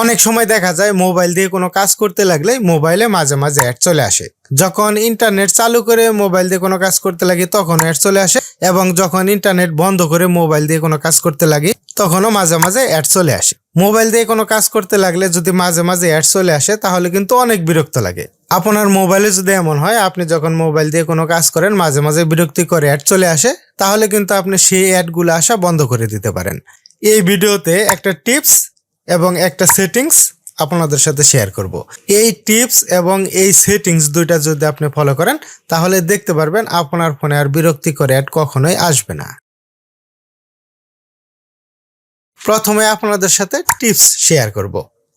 অনেক সময় দেখা যায় মোবাইল দিয়ে কোনো কাজ করতে লাগলে মোবাইলে মাঝে মাঝে অ্যাড চলে আসে। যখন ইন্টারনেট চালু করে মোবাইল দিয়ে কোনো কাজ করতে লাগি তখন অ্যাড চলে আসে এবং যখন ইন্টারনেট বন্ধ করে মোবাইল দিয়ে কোনো কাজ করতে লাগি তখনও মাঝে মাঝে অ্যাড চলে আসে। মোবাইল দিয়ে কোনো কাজ করতে লাগলে যদি মাঝে মাঝে অ্যাড চলে আসে তাহলে কিন্তু অনেক বিরক্ত লাগে। আপনার মোবাইলে যদি এমন হয়, আপনি যখন মোবাইল দিয়ে কোনো কাজ করেন, মাঝে মাঝে বিরক্তি করে অ্যাড চলে আসে, তাহলে কিন্তু আপনি সেই অ্যাডগুলো আসা বন্ধ করে দিতে পারেন। এই ভিডিওতে একটা টিপস এবং একটা সেটিংস আপনাদের সাথে শেয়ার করব। এই টিপস এবং এই সেটিংস দুইটা যদি আপনি ফলো করেন, তাহলে দেখতে পারবেন আপনার ফোনে আর বিরক্তিকর অ্যাড কখনোই আসবে না। প্রথমে আপনাদের সাথে টিপস শেয়ার করব।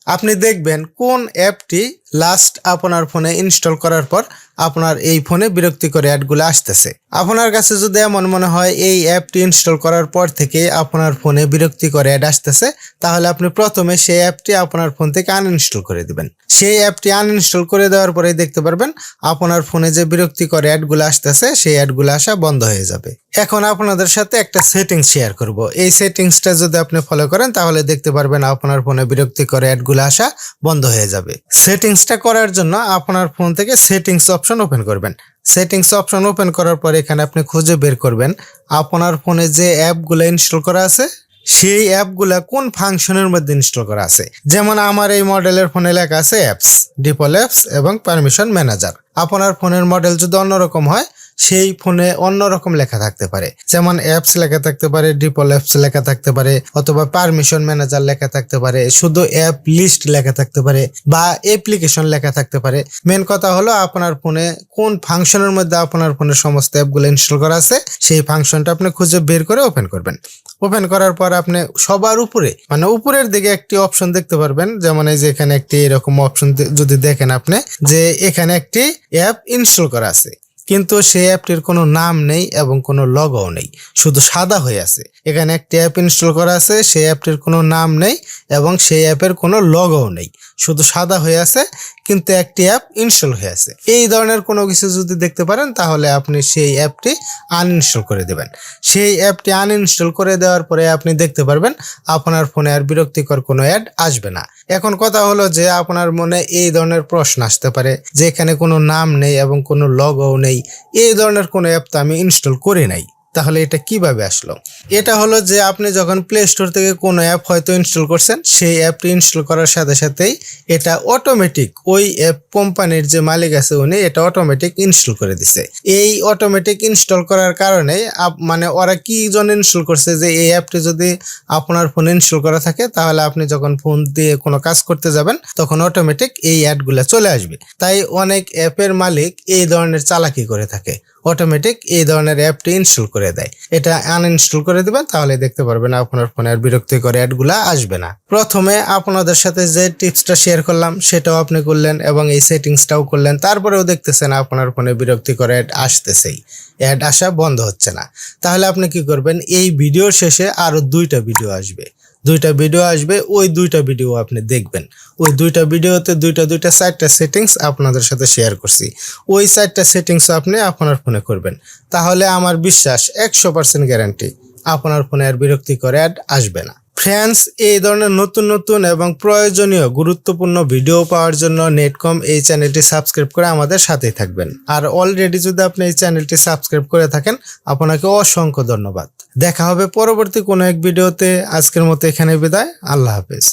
আপনি দেখবেন কোন অ্যাপটি লাস্ট আপনার ফোনে ইনস্টল করার পর আপনার এই ফোনে বিরক্তিকর অ্যাডগুলো আসতেছে। আপনার কাছে যদি এমন মনে হয় এই অ্যাপটি ইনস্টল করার পর থেকে আপনার ফোনে বিরক্তিকর অ্যাড আসতেছে, তাহলে আপনি প্রথমে সেই অ্যাপটি আপনার ফোন থেকে আনইনস্টল করে দিবেন। সেই অ্যাপটি আনইনস্টল করে দেওয়ার পরেই দেখতে পারবেন আপনার ফোনে যে বিরক্তিকর অ্যাডগুলো আসতেছে, সেই অ্যাডগুলো আসা বন্ধ হয়ে যাবে। এখন আপনাদের সাথে একটা সেটিংস শেয়ার করব। এই সেটিংসটা যদি আপনি ফলো করেন, তাহলে দেখতে পারবেন আপনার ফোনে বিরক্তিকর অ্যাডগুলো আসা বন্ধ হয়ে যাবে। সেটিংসটা করার জন্য আপনার ফোন থেকে সেটিংস অপশন ওপেন করবেন। সেটিংস অপশন ওপেন করার পর এখানে আপনি খুঁজে বের করবেন। আপনার ফোনে যে অ্যাপগুলো ইনস্টল করা আছে, সেই অ্যাপগুলো কোন ফাংশনের মধ্যে ইনস্টল করা আছে? যেমন আমার এই মডেলের ফোনে লেখা আছে অ্যাপস ডিপল অ্যাপস এবং পারমিশন ম্যানেজার আপনার ফোনের মডেল যদি অন্যরকম হয় সেই ফোনে অন্যরকম লেখা থাকতে পারে। যেমন অ্যাপস লেখা থাকতে পারে ডিপল অ্যাপস লেখা থাকতে পারে, অথবা পারমিশন ম্যানেজার লেখা থাকতে পারে, শুধু অ্যাপ লিস্ট লেখা থাকতে পারে বা অ্যাপ্লিকেশন লেখা থাকতে পারে। মেন কথা হলো আপনার ফোনে কোন ফাংশনের মধ্যে আপনার ফোনের সমস্ত অ্যাপগুলো ইনস্টল করা আছে, সেই ফাংশনটা আপনি খুঁজে বের করে ওপেন করবেন। ওপেন করার পর আপনি সবার উপরে মানে উপরের দিকে একটি অপশন দেখতে পারবেন, যেমন এই যে এখানে একটি এরকম অপশন যদি দেখেন আপনি, যে এখানে একটি অ্যাপ ইনস্টল করা আছে। কিন্তু সেই অ্যাপটির কোনো নাম নেই এবং কোনো লগও নেই, শুধু সাদা হয়ে আছে। এখানে একটি অ্যাপ ইনস্টল করা আছে, সেই অ্যাপটির কোনো নাম নেই এবং সেই অ্যাপের কোনো লগও নেই, শুধু সাদা হয়ে আছে, কিন্তু একটি অ্যাপ ইনস্টল হয়ে আছে। এই ধরনের কোনো কিছু যদি দেখতে পারেন, তাহলে আপনি সেই অ্যাপটি আনইনস্টল করে দেবেন। সেই অ্যাপটি আনইনস্টল করে দেওয়ার পরে আপনি দেখতে পারবেন, আপনার ফোনে আর বিরক্তিকর কোনো অ্যাড আসবে না। এখন কথা হলো যে, আপনার মনে এই ধরনের প্রশ্ন আসতে পারে যে এখানে কোনো নাম নেই এবং কোনো লগও নেই। এই ধরনের কোনো অ্যাপ তো আমি ইনস্টল করে নাই। তাহলে এটা কীভাবে আসলো? এটা হলো যে আপনি যখন প্লে স্টোর থেকে কোনো অ্যাপ হয়তো ইনস্টল করছেন, সেই অ্যাপটি ইনস্টল করার সাথে সাথেই এটা অটোমেটিক ওই অ্যাপ কোম্পানির যে মালিক আছে উনি এটা অটোমেটিক ইনস্টল করে দিছে। এই অটোমেটিক ইনস্টল করার কারণে মানে ওরা কি জন ইনস্টল করছে যে এই অ্যাপটি যদি আপনার ফোনে ইনস্টল করা থাকে, তাহলে আপনি যখন ফোন দিয়ে কোনো কাজ করতে যাবেন, তখন অটোমেটিক এই অ্যাডগুলো চলে আসবে। তাই অনেক অ্যাপের মালিক এই ধরনের চালাকি করে থাকে। অটোমেটিক এই ধরনের অ্যাপটি ইনস্টল করে দেয়। এটা আনইনস্টল করে দেবেন, তাহলে দেখতে পারবেন আপনার ফোনে আর বিরক্তিকর অ্যাডগুলো আসবে না। প্রথমে আপনাদের সাথে যে টিপসটা শেয়ার করলাম, সেটাও আপনি করলেন এবং এই সেটিংসটাও করলেন, তারপরেও দেখতেছেন আপনার ফোনে বিরক্তিকর অ্যাড আসতেছেই। অ্যাড আসা বন্ধ হচ্ছে না। তাহলে আপনি কি করবেন, এই ভিডিওর শেষে আরও দুইটা ভিডিও আসবে। দুইটা ভিডিও আসবে, ওই দুইটা ভিডিও আপনি দেখবেন। ওই দুইটা ভিডিওতে দুইটা দুইটা চারটা সেটিংস আপনাদের সাথে শেয়ার করছি। ওই চারটা সেটিংস আপনি আপনার ফোনে করবেন। তাহলে আমার বিশ্বাস একশো পার্সেন্ট গ্যারান্টি আপনার ফোনে আর বিরক্তিকর অ্যাড আসবে না। ফ্রেন্ডস এই ধরনের নতুন নতুন এবং প্রয়োজনীয় গুরুত্বপূর্ণ ভিডিও পাওয়ার জন্য নেটকম এই চ্যানেলটি সাবস্ক্রাইব করে আমাদের সাথেই থাকবেন। আর অলরেডি যদি আপনি এই চ্যানেলটি সাবস্ক্রাইব করে থাকেন, আপনাকে অসংখ্য ধন্যবাদ। দেখা হবে পরবর্তী কোনো এক ভিডিওতে আজকের মতো এখানে বিদায়। আল্লাহ হাফেজ।